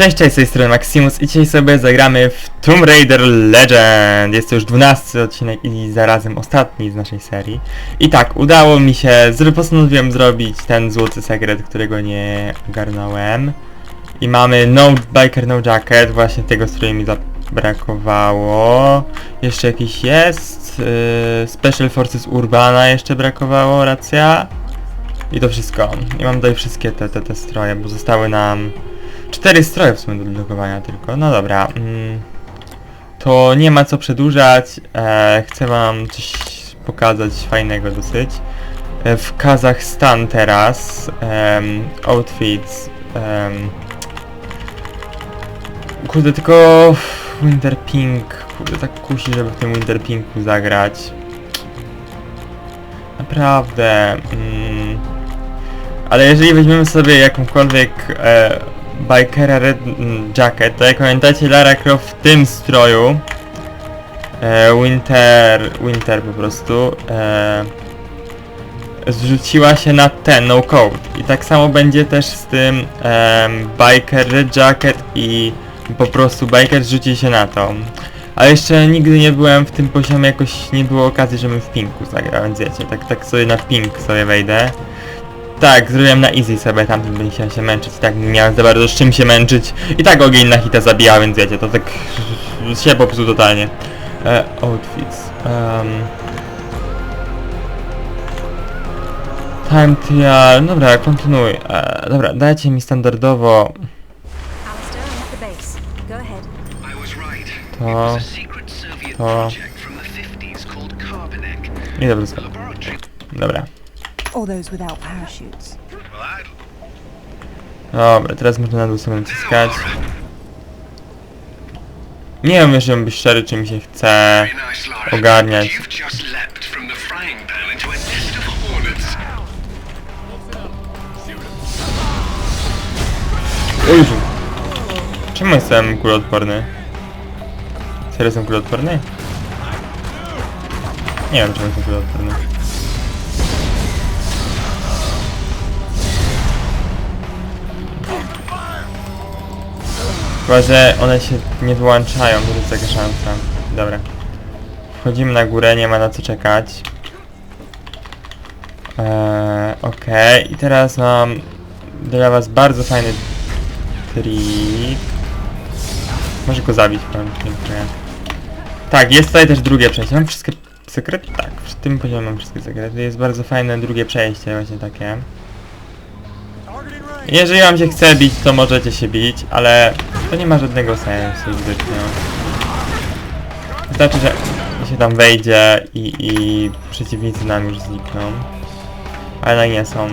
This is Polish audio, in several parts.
Cześć, cześć, z tej strony Maximus i dzisiaj sobie zagramy w Tomb Raider Legend. Jest to już 12 odcinek i zarazem ostatni z naszej serii. I tak, udało mi się, postanowiłem zrobić ten złoty sekret, którego nie ogarnąłem. I mamy No Biker No Jacket, właśnie tego, z którym mi zabrakowało. Jeszcze jakiś jest. Yy, Special Forces Urbana jeszcze brakowało, racja. I to wszystko. I mam tutaj wszystkie te, te, te stroje, bo zostały nam cztery stroje w sumie do odblokowania tylko. No dobra. Mm, to nie ma co przedłużać. E, chcę wam coś pokazać fajnego dosyć. E, w Kazachstan teraz. outfits. kurde, tylko Winter Pink. Kurde, tak kusi, żeby w tym Winter Pinku zagrać. Naprawdę. Mm, ale jeżeli weźmiemy sobie jakąkolwiek e, Bikera Red Jacket, jak pamiętacie Lara Croft w tym stroju e, Winter, Winter po prostu e, zrzuciła się na ten no code i tak samo będzie też z tym em, Biker Red Jacket i po prostu Biker zrzuci się na to. A jeszcze nigdy nie byłem w tym poziomie, jakoś nie było okazji, żebym w pinku zagrał, więc wiecie, tak, tak sobie na pink sobie wejdę. Tak, zrobiłem na easy sobie, tamtym bym chciał się męczyć, tak nie miałem za bardzo z czym się męczyć. I tak ogień na hita zabija, więc wiecie, to tak się popsuł totalnie. E, outfits. Um, time trial, dobra, kontynuuj. E, dobra, dajcie mi standardowo to to- project from the 50s called Carbonek. i dobra. Dobra. Dobra, teraz można na dół sobie naciskać. Nie wiem, jeszcze żebym być szczery, czy mi się chce ogarniać. Jezu. Czemu jestem kuloodporny? Serio jestem kuloodporny? Nie wiem czemu jestem kuloodporny. Chyba, że one się nie wyłączają, to jest taka szansa. Dobra. Wchodzimy na górę, nie ma na co czekać. Eee, okej, i teraz mam dla was bardzo fajny trik. Może go zabić, powiem dziękuję. Tak, jest tutaj też drugie przejście. Mam wszystkie sekrety? Tak, w tym poziomie mam wszystkie sekrety. Jest bardzo fajne drugie przejście, właśnie takie. Jeżeli wam się chce bić, to możecie się bić, ale to nie ma żadnego sensu zbytnio. Wystarczy, że się tam wejdzie i, i przeciwnicy nam już znikną. Ale nie są.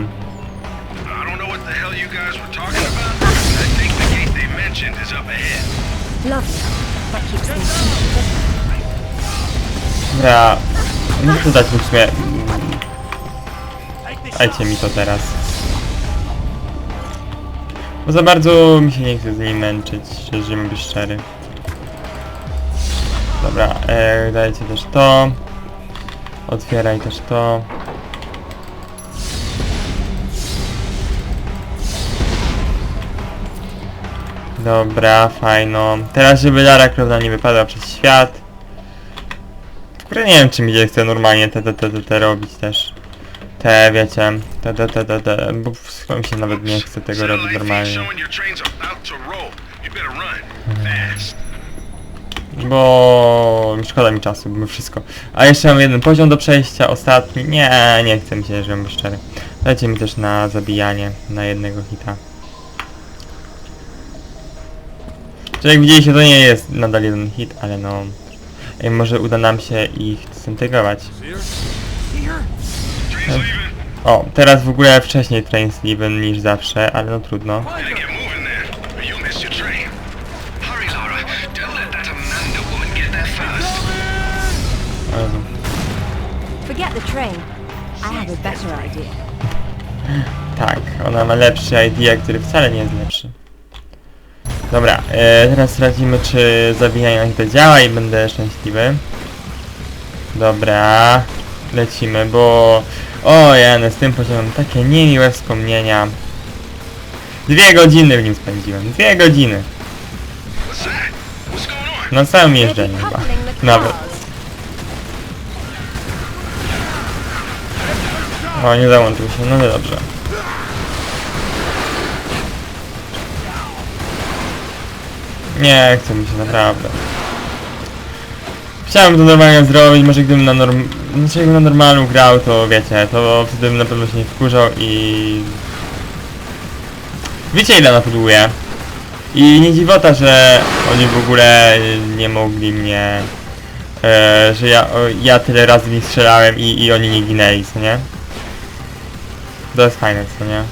Dobra, muszę dać w sumie. Dajcie mi to teraz. Bo za bardzo mi się nie chce z nim męczyć, żebym być szczery. Dobra, e, dajcie też to. Otwieraj też to. Dobra, fajno. Teraz, żeby Lara Croft nie wypadła przez świat. Kurde, nie wiem, czy mi się chce normalnie te, te, te, te, te robić też. Te, wiecie, te, te, te, te, te, bo chyba mi się nawet nie chce tego robić normalnie. Bo mi szkoda mi czasu, bo wszystko. A jeszcze mam jeden poziom do przejścia, ostatni. Nie, nie chce mi się, żebym był szczery. Dajcie mi też na zabijanie, na jednego hita. Czyli jak widzieliście, to nie jest nadal jeden hit, ale no... Ej, może uda nam się ich zintegrować. O, teraz w ogóle wcześniej train Steven niż zawsze, ale no trudno. Tak, ona ma lepszy idea, który wcale nie jest lepszy. Dobra, e, teraz sprawdzimy czy zabijanie na to działa i będę szczęśliwy. Dobra, lecimy, bo... O Jan, z tym poziomem takie niemiłe wspomnienia. Dwie godziny w nim spędziłem, dwie godziny. Na całym jeżdżeniu chyba. Nawet. O, nie załączył się, no to dobrze. Nie chce mi się naprawdę. Chciałem to normalnie zrobić, może gdybym na norm... Znaczy jakbym na normalu grał, to wiecie, to wtedy bym na pewno się nie wkurzał i... Wiecie ile napuduje. I nie dziwota, że oni w ogóle nie mogli mnie... E, że ja, o, ja tyle razy w strzelałem i, i oni nie ginęli, co nie? To jest fajne, co nie?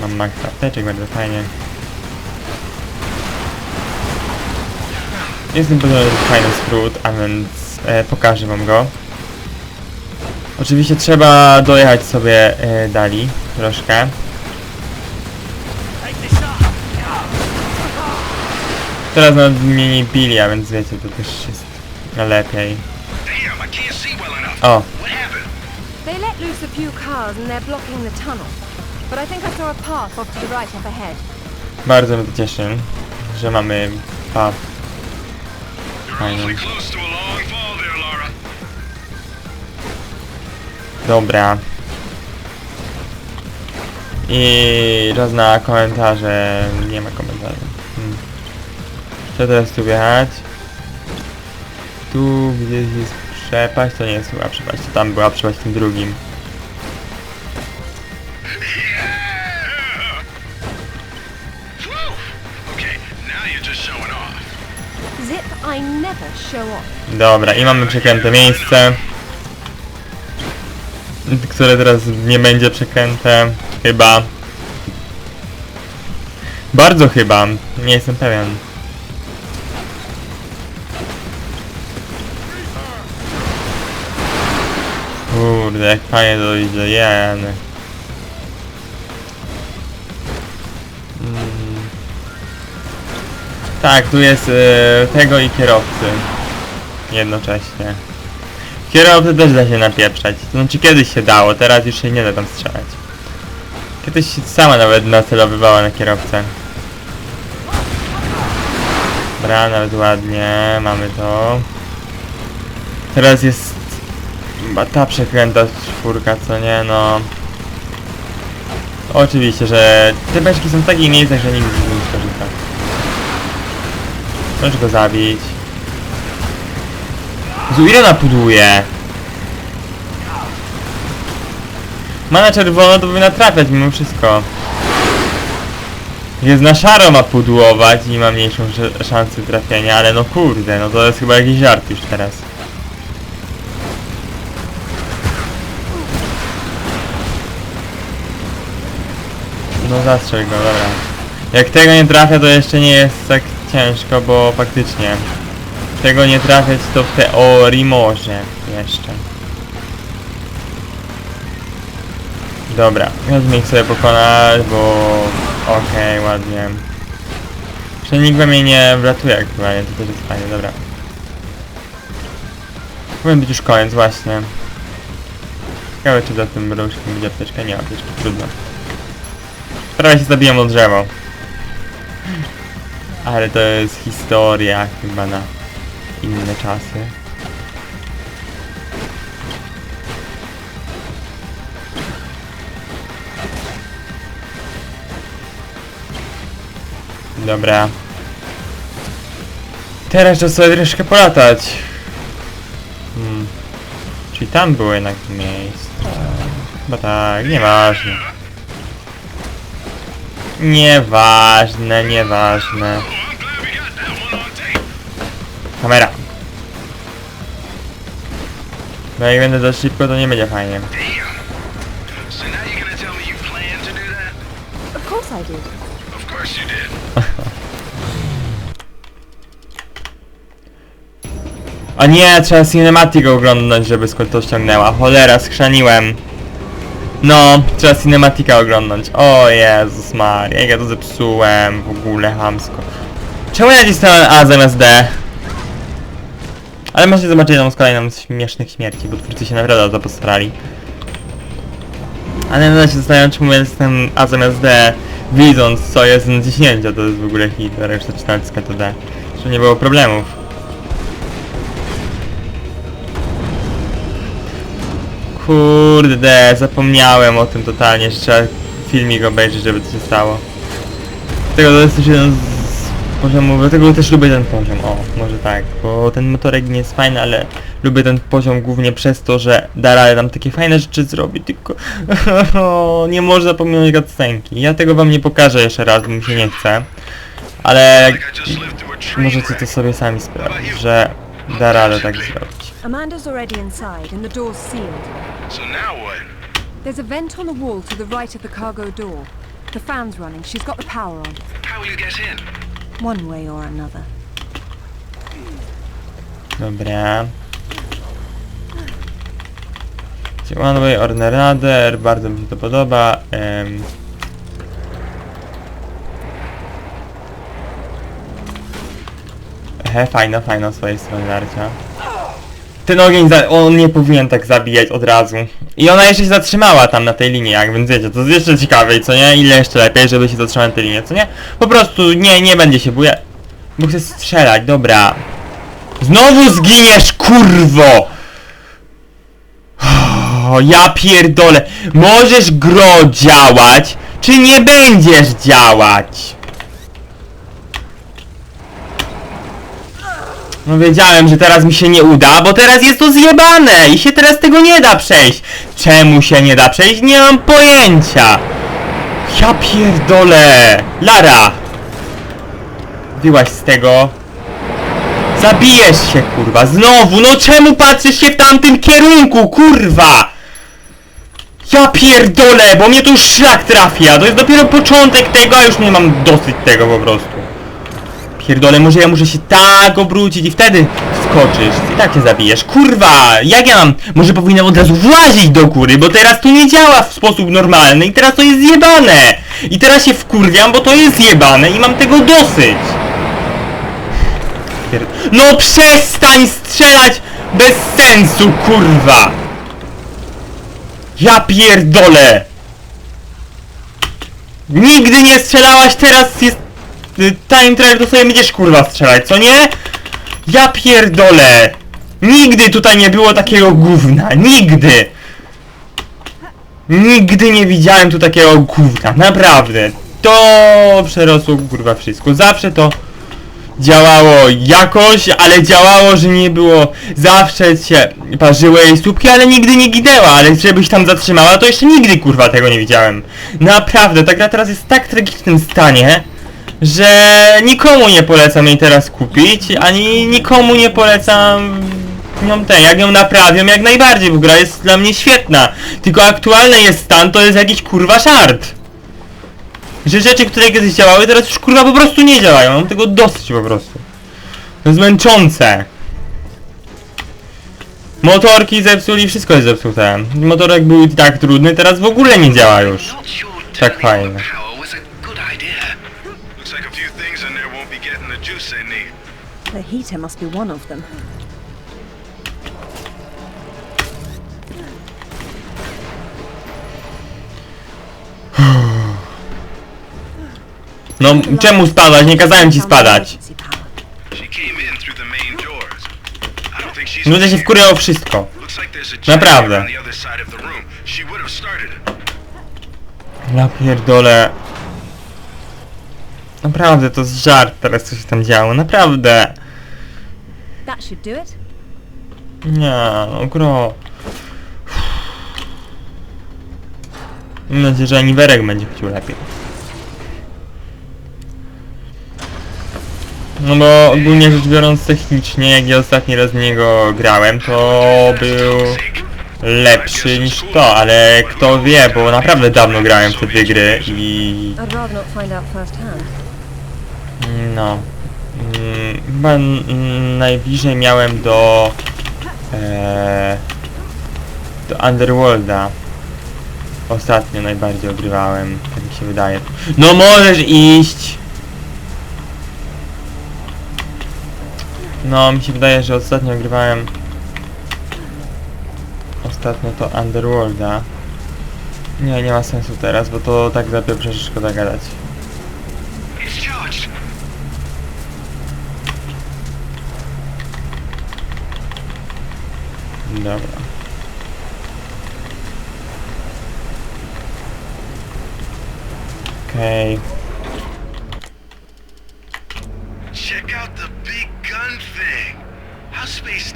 Mam max apteczek, bardzo fajnie. Jestem pewien, że to jest fajny skrót, a więc e, pokażę wam go. Oczywiście trzeba dojechać sobie e, dali troszkę. Teraz nawet mnie nie bili, a więc wiecie, to też jest lepiej. O? They let loose a few cars and they're blocking the tunnel. But I think I saw a path off to the right up ahead. bardzo mnie to cieszy, że mamy pub. Laura. Dobra. I czas na komentarze. Nie ma komentarzy. Hmm. Chcę teraz tu wjechać. Tu gdzieś jest przepaść, to nie jest chyba przepaść, to tam była przepaść w tym drugim. Dobra, i mamy przekręte miejsce. Które teraz nie będzie przekręte. Chyba. Bardzo chyba. Nie jestem pewien. Kurde, jak fajnie to idzie, jen. Tak, tu jest e, tego i kierowcy. Jednocześnie. Kierowcy też da się napieprzać. Znaczy kiedyś się dało, teraz już się nie da tam strzelać. Kiedyś się sama nawet nacelowywała na kierowcę. Dobra, nawet ładnie, mamy to. Teraz jest chyba ta przekręta czwórka, co nie, no. Oczywiście, że te beczki są w takich miejscach, że nigdy z nich. Możesz go zabić. Jezu, ile napuduje? Ma na czerwono, to powinna trafiać mimo wszystko. Jest na szaro ma pudłować i ma mniejszą sz- szansę trafienia, ale no kurde, no to jest chyba jakiś żart już teraz. No zastrzel go, dobra. Jak tego nie trafia, to jeszcze nie jest tak ciężko, bo faktycznie tego nie trafiać to w teorii może jeszcze. Dobra, weźmy ich sobie pokonać, bo okej, ładnie. Że nikt we mnie nie wlatuje aktualnie, to też jest fajne, dobra. Powinien być już koniec, właśnie. Ciekawe czy za tym mrużkiem będzie apteczka, nie apteczki, trudno. Prawie się zabiłem o drzewo. Ale to jest historia chyba na inne czasy. Dobra. Teraz trzeba sobie troszkę polatać. Hmm. Czyli tam było jednak miejsce. Chyba tak, nieważne. On tape. Kamera. No jak będę za szybko, to nie będzie fajnie. Of course I did. Of course you did. A nie, trzeba cinematic oglądać, żeby skąd to ściągnęła. Cholera, skrzaniłem. No, trzeba cinematika oglądać. O Jezus Maria, jak ja to zepsułem w ogóle hamsko. Czemu ja nacisnąłem A zamiast D? Ale możecie zobaczyć tam z kolejną śmiesznych śmierci, bo twórcy się naprawdę o to postarali. Ale nadal się zastanawiam, czemu ja jestem A zamiast D, widząc co jest na ciśnięcia, to jest w ogóle hit, reszta czy naciskać to D. Żeby nie było problemów. Kurde, zapomniałem o tym totalnie, że trzeba filmik obejrzeć, żeby to się stało. Dlatego to jest jeden z poziomów, dlatego też lubię ten poziom, o, może tak, bo ten motorek nie jest fajny, ale lubię ten poziom głównie przez to, że da radę tam takie fajne rzeczy zrobi, tylko nie można pominąć cutscenki. Ja tego wam nie pokażę jeszcze raz, bo mi się nie chce, ale możecie to sobie sami sprawdzić, że da radę tak zrobić. Amanda's already inside, and the door's sealed. So now what? There's a vent on the wall to the right of the cargo door. The fan's running. She's got the power on. How will you get in? One way or another. Dobra. Czyli One Way or Another, bardzo mi się to podoba. em. He, fajna, fajna z swojej strony narcia. Ten ogień, za- on nie powinien tak zabijać od razu. I ona jeszcze się zatrzymała tam na tej linii, jak więc wiecie, to jest jeszcze ciekawej, co nie? Ile jeszcze lepiej, żeby się zatrzymać na tej linii, co nie? Po prostu nie, nie będzie się buja. Bo chcę strzelać, dobra. Znowu zginiesz, kurwo! O, ja pierdolę. Możesz gro działać, czy nie będziesz działać? No wiedziałem, że teraz mi się nie uda, bo teraz jest to zjebane i się teraz tego nie da przejść. Czemu się nie da przejść? Nie mam pojęcia. Ja pierdolę. Lara. Wyłaś z tego. Zabijesz się, kurwa, znowu, no czemu patrzysz się w tamtym kierunku, kurwa? Ja pierdolę, bo mnie tu już szlak trafia, to jest dopiero początek tego, a już nie mam dosyć tego po prostu. Pierdolę, może ja muszę się tak obrócić i wtedy skoczysz, i tak się zabijesz, kurwa, jak ja mam, może powinienem od razu włazić do góry, bo teraz to nie działa w sposób normalny i teraz to jest zjebane. I teraz się wkurwiam, bo to jest zjebane i mam tego dosyć. Pier... No przestań strzelać bez sensu, kurwa! Ja pierdolę! Nigdy nie strzelałaś, teraz jest y, time trial, to sobie będziesz kurwa strzelać, co nie? Ja pierdolę! Nigdy tutaj nie było takiego gówna, nigdy! Nigdy nie widziałem tu takiego gówna, naprawdę! To przerosło kurwa wszystko, zawsze to działało jakoś, ale działało, że nie było zawsze się parzyły jej słupki, ale nigdy nie ginęła, ale żebyś tam zatrzymała, to jeszcze nigdy kurwa tego nie widziałem. Naprawdę, ta gra teraz jest w tak tragicznym stanie, że nikomu nie polecam jej teraz kupić, ani nikomu nie polecam nią ten, jak ją naprawią jak najbardziej, bo gra jest dla mnie świetna. Tylko aktualny jest stan, to jest jakiś kurwa żart. Że rzeczy, które kiedyś działały, teraz już kurwa po prostu nie działają. Mam tego dosyć po prostu. To jest męczące. Motorki zepsuli, wszystko jest zepsute. Motorek był i tak trudny, teraz w ogóle nie działa już. Tak turning The heater must be one of them. No, czemu spadać? Nie kazałem ci spadać. Ludzie się wszystko. Like there's a Naprawdę. Ja pierdolę. Naprawdę, to jest żart teraz, co się tam działo. Naprawdę. That should do it. Nie, no gro. Mam nadzieję, że Aniwerek będzie chciał lepiej. No bo ogólnie rzecz biorąc technicznie, jak ja ostatni raz w niego grałem, to był lepszy niż to, ale kto wie, bo naprawdę dawno grałem w te dwie gry i I'd rather not find out first hand. no. Mm, Chyba najbliżej miałem do e, do Underworlda. Ostatnio najbardziej ogrywałem, tak mi się wydaje. No możesz iść! No, mi się wydaje, że ostatnio ogrywałem ostatnio to Underworlda. Nie, nie ma sensu teraz, bo to tak za pierwsze szkoda gadać. It's charged. Dobra. Okej. Check out the big gun thing. How spaced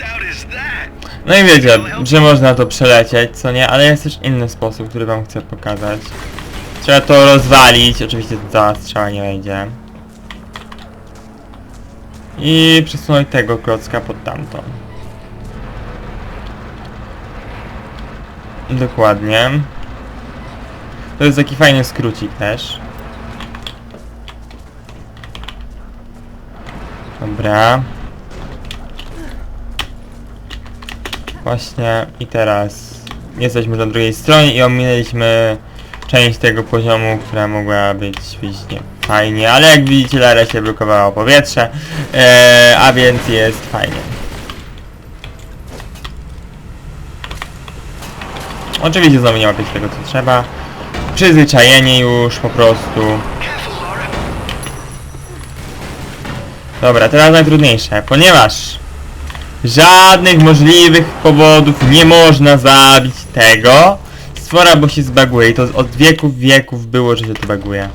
out is that? No i wiecie, że można to przelecieć, co nie? Ale jest też inny sposób, który wam chcę pokazać. Trzeba to rozwalić, oczywiście cała strzała nie wejdzie. I przesunąć tego klocka pod tamtą. Dokładnie. To jest taki fajny skrócik też. Dobra. Właśnie i teraz jesteśmy na drugiej stronie i ominęliśmy część tego poziomu, która mogła być być nie fajnie, ale jak widzicie Lara się blokowało powietrze, e, a więc jest fajnie. Oczywiście znowu nie łapieć tego co trzeba. Przyzwyczajenie już po prostu. Dobra, teraz najtrudniejsze, ponieważ żadnych możliwych powodów nie można zabić tego stwora, bo się zbaguje i to od wieków wieków było, że się to baguje.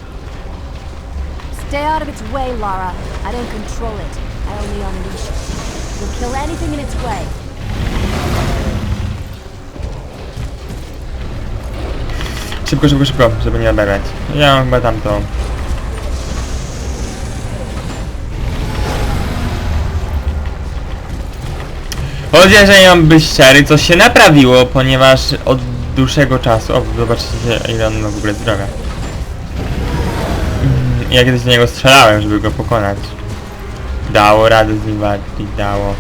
Stay out of its way, Lara. I don't control it. I only unleash it. You'll kill anything in its way. Szybko, szybko, szybko, żeby nie oberwać. Ja chyba tamto. Chociaż że mam być szczery, coś się naprawiło, ponieważ od dłuższego czasu... O, zobaczcie ile on ma w ogóle zdrowia. Mm, Ja kiedyś do niego strzelałem, żeby go pokonać. Dało radę z nim dało.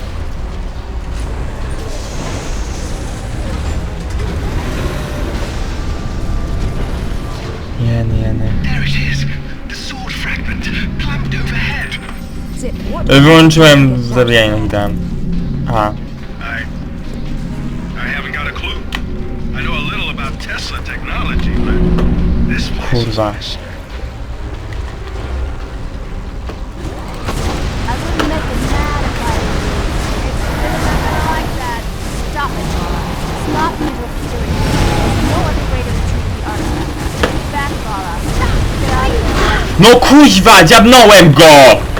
Lara. Stop! Get out of here. No kuźwa, dziabnąłem go!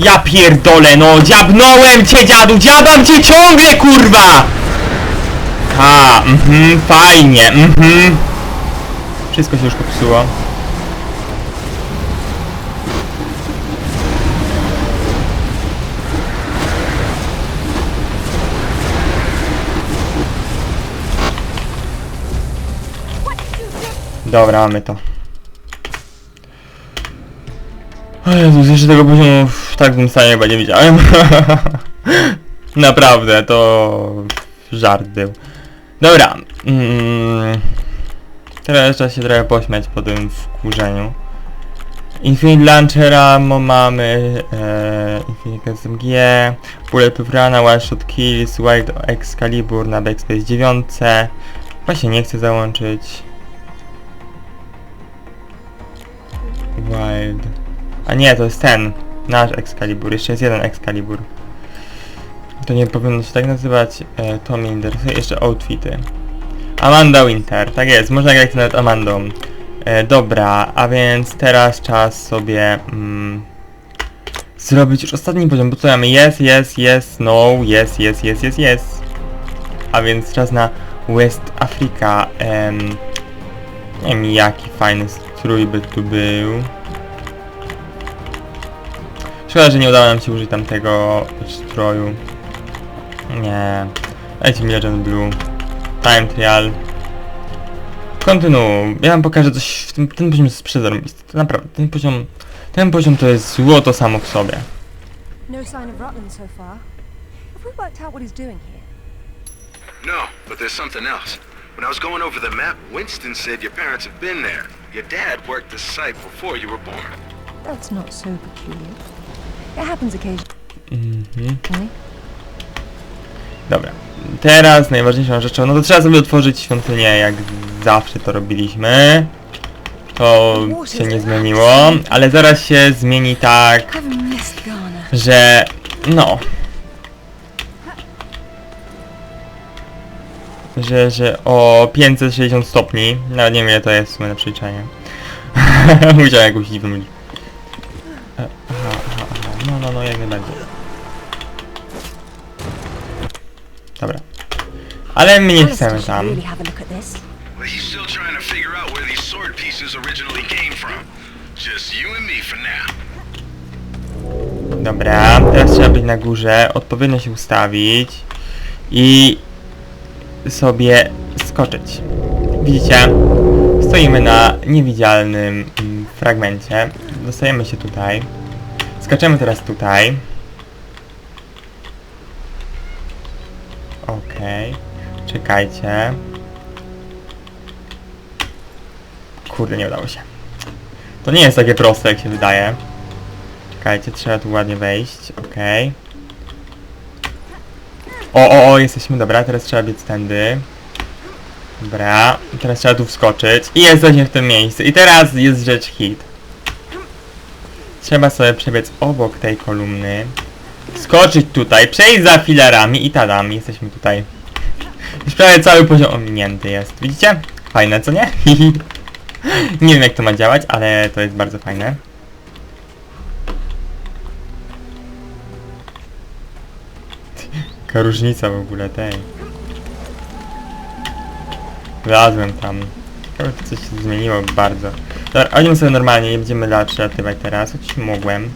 Ja pierdolę, no dziabnąłem cię dziadu, dziabam cię ciągle kurwa! Ha, mhm, fajnie, mhm. Wszystko się już popsuło. Dobra, mamy to. O Jezus, jeszcze tego poziomu w takim stanie chyba nie widziałem. Naprawdę, to żart był. Dobra. Mm, teraz trzeba się trochę pośmiać po tym wkurzeniu. Infinite Launchera mamy, e, Infinite SMG, Bulletproof Runa, One Shot Kills, Wild Excalibur na Backspace 9. Właśnie nie chcę załączyć. Wild. A nie, to jest ten. Nasz Excalibur. Jeszcze jest jeden Excalibur. To nie powinno się tak nazywać. E, Tommy interesuje. Jeszcze outfity. Amanda Winter. Tak jest, można grać nawet Amandą. E, dobra, a więc teraz czas sobie mm, zrobić już ostatni poziom, bo co mamy? Yes, yes, yes, no, yes, yes, yes, yes, yes. A więc czas na West Africa. Em, nie wiem jaki fajny strój by tu był. Szkoda, że nie udało nam się użyć tamtego stroju. Nie. Dajcie mi Legend Blue. Time Trial. Kontynuuj. Ja wam pokażę coś w tym, ten poziom jest. To naprawdę, ten poziom, ten poziom to jest złoto samo w sobie. No sign of Rutland so far. Have we worked out what he's doing here? No, but there's something else. When I was going over the map, Winston said your parents have been there. Your dad worked the site before you were born. That's not so peculiar. It happens occasionally. Mhm. Dobra. Teraz najważniejszą rzeczą, no to trzeba sobie otworzyć świątynię, jak zawsze to robiliśmy. To się nie zmieniło, ale zaraz się zmieni tak, I've missed Ghana. że no. że, że o 560 stopni, nawet nie wiem ile to jest w sumie na przeliczenie. Musiałem jakąś dziwną liczbę. No, no, jak najbardziej. Dobra. Ale my nie chcemy tam. really have a look at this. Well, he's still trying to figure out where these sword pieces originally came from. Just you and me for now. Dobra, teraz trzeba być na górze, odpowiednio się ustawić i sobie skoczyć. Widzicie? Stoimy na niewidzialnym fragmencie. Dostajemy się tutaj. Skaczemy teraz tutaj. Okej. Czekajcie. Kurde, nie udało się. To nie jest takie proste, jak się wydaje. Czekajcie, trzeba tu ładnie wejść, okej. O, o, o, jesteśmy, dobra, teraz trzeba biec tędy. Dobra, teraz trzeba tu wskoczyć i jesteśmy w tym miejscu. I teraz jest rzecz hit. Trzeba sobie przebiec obok tej kolumny. Skoczyć tutaj, przejść za filarami i tadam, jesteśmy tutaj. Już prawie cały poziom ominięty jest. Widzicie? Fajne, co nie? nie wiem jak to ma działać, ale to jest bardzo fajne. Jaka różnica w ogóle tej. Wlazłem tam. Coś się zmieniło bardzo. Dobra, chodźmy sobie normalnie, nie będziemy lat przelatywać teraz, choć mogłem.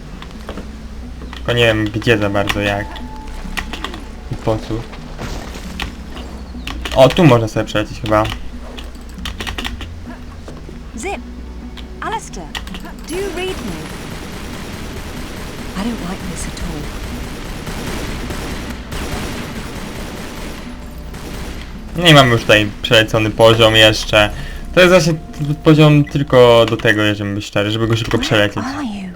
Tylko nie wiem gdzie za bardzo, jak. I po co. O, tu można sobie przelecieć chyba. Zip! Alistair! Do you read me? I don't like this at all. No i mamy już tutaj przelecony poziom jeszcze. To jest właśnie t- poziom tylko do tego, jeżeli być szczery, żeby go szybko przelecieć. Are you?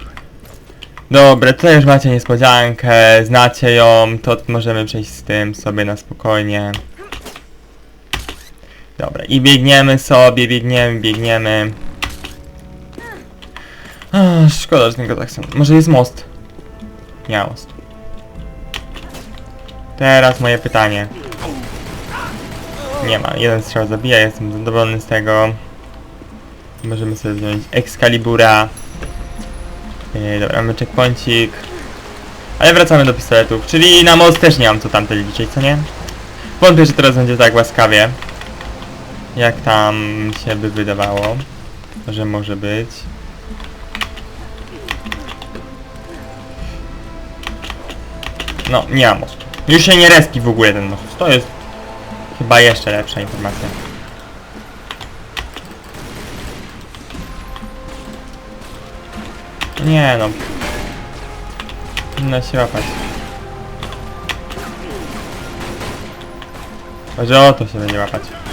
Dobra, tutaj już macie niespodziankę, znacie ją, to możemy przejść z tym sobie na spokojnie. Dobra, i biegniemy sobie, biegniemy, biegniemy. Ach, szkoda, że tego tak samo. Może jest most? Nie ma most. Teraz moje pytanie. Nie ma, jeden strzał zabija, jestem zadowolony z tego. Możemy sobie wziąć Excalibura. Yy, dobra, mamy checkpointik. Ale wracamy do pistoletów, czyli na most też nie mam co tamte liczyć, co nie? Wątpię, że teraz będzie tak łaskawie. Jak tam się by wydawało, że może być. No, nie ma mostu. Już się nie respi w ogóle ten most. To jest chyba jeszcze lepsza informacja. Nie no. Powinno się łapać. Może o to się będzie łapać.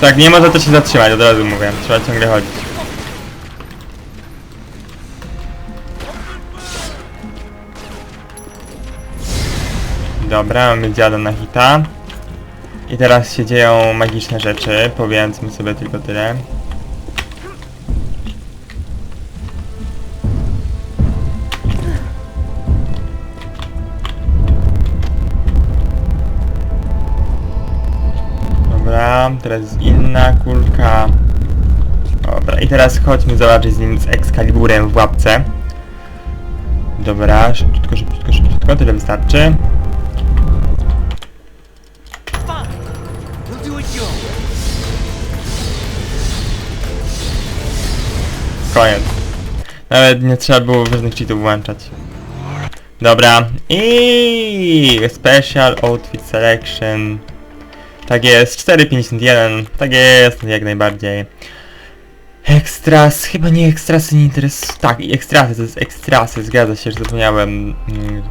Tak, nie może to się zatrzymać, od razu mówię. Trzeba ciągle chodzić. Dobra, mamy dziada na hita. I teraz się dzieją magiczne rzeczy, powiedzmy sobie tylko tyle. Teraz jest inna kulka. Dobra, i teraz chodźmy zobaczyć z nim z Excaliburem w łapce. Dobra, szybciutko, szybciutko, szybciutko, tyle wystarczy. Koniec. Nawet nie trzeba było żadnych cheatów włączać. Dobra. I Special Outfit Selection. Tak jest, 4,51. Tak jest, jak najbardziej. Ekstras, chyba nie ekstrasy nie interesują. Tak, ekstrasy, to jest ekstrasy, zgadza się, że zapomniałem. Mm.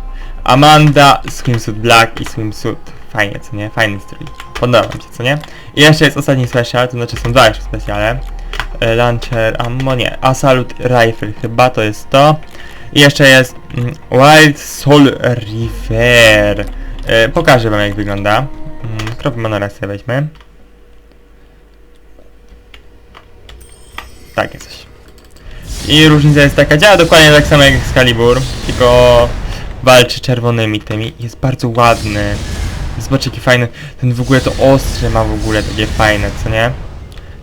Amanda, Swimsuit Black i Swimsuit. Fajnie, co nie? Fajny styl. Podoba mi się, co nie? I jeszcze jest ostatni special, to znaczy są dwa jeszcze specjale. E, Launcher, ammo nie, Assault Rifle, chyba to jest to. I jeszcze jest mm, Wild Soul River. E, pokażę wam jak wygląda. Krop Monora sobie weźmy. takie coś. I różnica jest taka, działa dokładnie tak samo jak Excalibur, tylko walczy czerwonymi tymi. Jest bardzo ładny. Zobacz jaki fajny. Ten w ogóle to ostrze ma w ogóle takie fajne, co nie?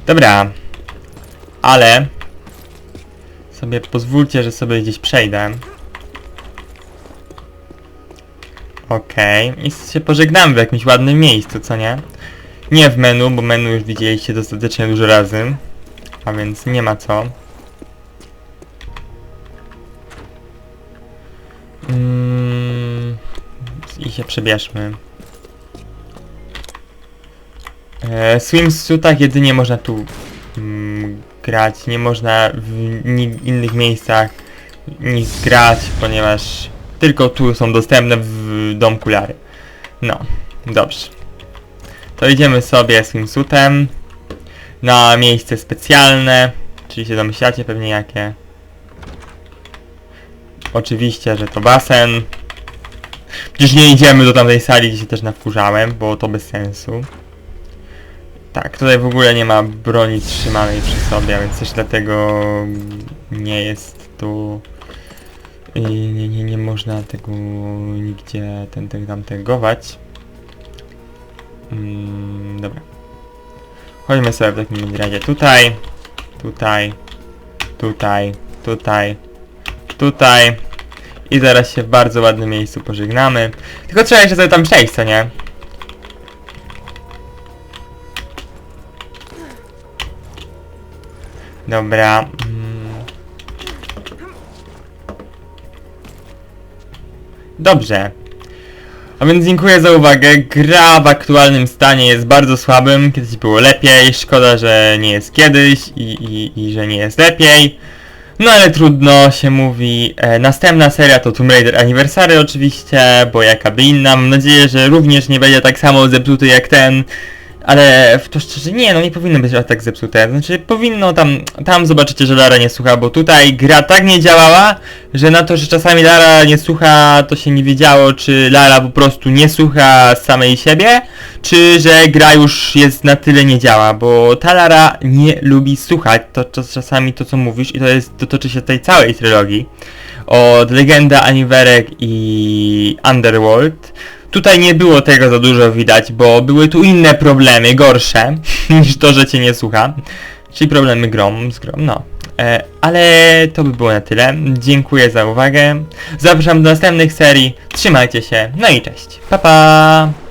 Dobra. Ale sobie pozwólcie, że sobie gdzieś przejdę. Okej, i się pożegnamy w jakimś ładnym miejscu, co nie? Nie w menu, bo menu już widzieliście dostatecznie dużo razy. A więc nie ma co. Mm, I się przebierzmy. E, swimsuitach jedynie można tu mm, grać, nie można w innych miejscach nich grać, ponieważ tylko tu są dostępne w domku Lary. No, dobrze. To idziemy sobie swimsuitem na miejsce specjalne, czyli się domyślacie pewnie jakie. Oczywiście, że to basen. Przecież nie idziemy do tamtej sali, gdzie się też nawkurzałem, bo to bez sensu. Tak, tutaj w ogóle nie ma broni trzymanej przy sobie, więc też dlatego nie jest tu... i Nie, nie, nie można tego nigdzie ten, ten tam tegować. Mm, dobra. Chodźmy sobie w takim razie tutaj, tutaj, tutaj, tutaj, tutaj i zaraz się w bardzo ładnym miejscu pożegnamy. Tylko trzeba jeszcze sobie tam przejść, co nie? Dobra. Dobrze. A więc dziękuję za uwagę. Gra w aktualnym stanie jest bardzo słabym. Kiedyś było lepiej. Szkoda, że nie jest kiedyś i, i, i że nie jest lepiej. No ale trudno się mówi. E, następna seria to Tomb Raider Anniversary oczywiście, bo jaka by inna. Mam nadzieję, że również nie będzie tak samo zepsuty jak ten. Ale w to szczerze nie, no nie powinno być aż tak zepsute. Znaczy powinno tam, tam zobaczycie, że Lara nie słucha, bo tutaj gra tak nie działała, że na to, że czasami Lara nie słucha, to się nie wiedziało, czy Lara po prostu nie słucha samej siebie, czy że gra już jest na tyle nie działa, bo ta Lara nie lubi słuchać, to, to czasami to co mówisz i to jest, dotyczy się tej całej trylogii od Legenda, Aniwerek i Underworld. Tutaj nie było tego za dużo widać, bo były tu inne problemy, gorsze, niż to, że cię nie słucha. Czyli problemy grom, z grom, no. E, ale to by było na tyle. Dziękuję za uwagę. Zapraszam do następnych serii. Trzymajcie się. No i cześć. Pa pa!